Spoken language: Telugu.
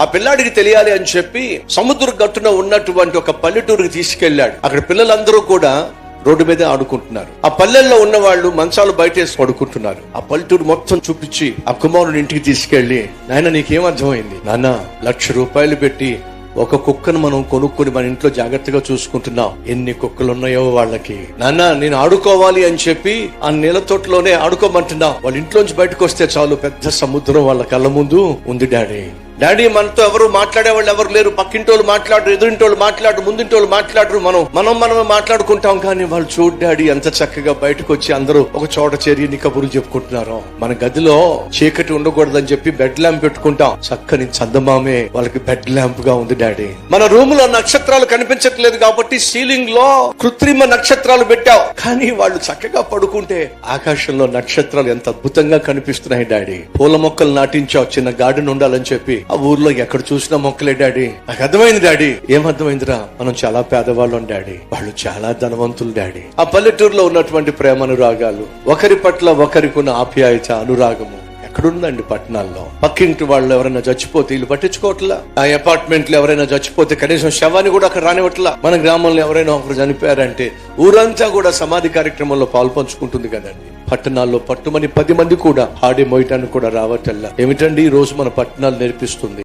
ఆ పిల్లాడికి తెలియాలి అని చెప్పి సముద్ర గట్టున ఉన్నటువంటి ఒక పల్లెటూరుకి తీసుకెళ్ళాడు అక్కడ పిల్లలందరూ కూడా రోడ్డు మీదే ఆడుకుంటున్నారు. ఆ పల్లెల్లో ఉన్న వాళ్ళు మంచాలు బయట వేసి పడుకుంటున్నారు. ఆ పల్లెటూరు మొత్తం చూపించి ఆ కుమారుని ఇంటికి తీసుకెళ్ళి నాయన నీకేం అర్థమైంది? నాన్న లక్ష రూపాయలు పెట్టి ఒక కుక్కను మనం కొనుక్కొని మన ఇంట్లో జాగ్రత్తగా చూసుకుంటున్నాం. ఎన్ని కుక్కలు ఉన్నాయో వాళ్ళకి. నాన్న నేను ఆడుకోవాలి అని చెప్పి ఆ నీళ్ళ తోటలోనే ఆడుకోమంటున్నా. వాళ్ళ ఇంట్లోంచి బయటకు వస్తే చాలు పెద్ద సముద్రం వాళ్ళ కళ్ళ ముందు ఉంది డాడీ. డాడీ మనతో ఎవరు మాట్లాడే వాళ్ళు ఎవరు లేరు. పక్కింటోళ్ళు మాట్లాడరు ఎదురింటోళ్ళు మాట్లాడరు ముందింటోళ్ళు మాట్లాడరు. మనం మనం మనమే మాట్లాడుకుంటాం. కానీ వాళ్ళు చూడు డాడీ ఎంత చక్కగా బయటకు వచ్చి అందరూ ఒక చోట చేరి నీ కబుర్లు చెప్పుకుంటున్నారు. మన గదిలో చీకటి ఉండకూడదని చెప్పి బెడ్ ల్యాంప్ పెట్టుకుంటాం. చక్కని చందమామే వాళ్ళకి బెడ్ ల్యాంప్గా ఉంది డాడీ. మన రూమ్లో నక్షత్రాలు కనిపించట్లేదు కాబట్టి సీలింగ్లో కృత్రిమ నక్షత్రాలు పెట్టావు కానీ వాళ్ళు చక్కగా పడుకుంటే ఆకాశంలో నక్షత్రాలు ఎంత అద్భుతంగా కనిపిస్తున్నాయి డాడీ. పూల మొక్కలు నాటించావు చిన్న గార్డెన్ ఉండాలని చెప్పి. ఆ ఊర్లో ఎక్కడ చూసినా మొక్కలే డాడీ. నాకు అర్థమైంది డాడీ. ఏం అర్థమైందిరా? మనం చాలా పేదవాళ్ళం డాడీ. వాళ్ళు చాలా ధనవంతులు డాడీ. ఆ పల్లెటూరులో ఉన్నటువంటి ప్రేమ అనురాగాలు ఒకరి పట్ల ఒకరికున్న ఆప్యాయత అనురాగము ఎక్కడుందండి పట్టణాల్లో? పక్కింటి వాళ్ళు ఎవరైనా చచ్చిపోతే వీళ్ళు పట్టించుకోవట్లా? ఆ అపార్ట్మెంట్లో ఎవరైనా చచ్చిపోతే కనీసం శవాన్ని కూడా అక్కడ రానివ్వట్లా? మన గ్రామంలో ఎవరైనా ఒకరు చనిపోయారంటే ఊరంతా కూడా సమాధి కార్యక్రమంలో పాల్పంచుకుంటుంది కదండి. పట్టణాల్లో పట్టుమని పది మంది కూడా ఆడే మోయటానికి కూడా రావటల్లా ఏమిటండి? ఈ రోజు మన పట్టణాలు నేర్పిస్తుంది.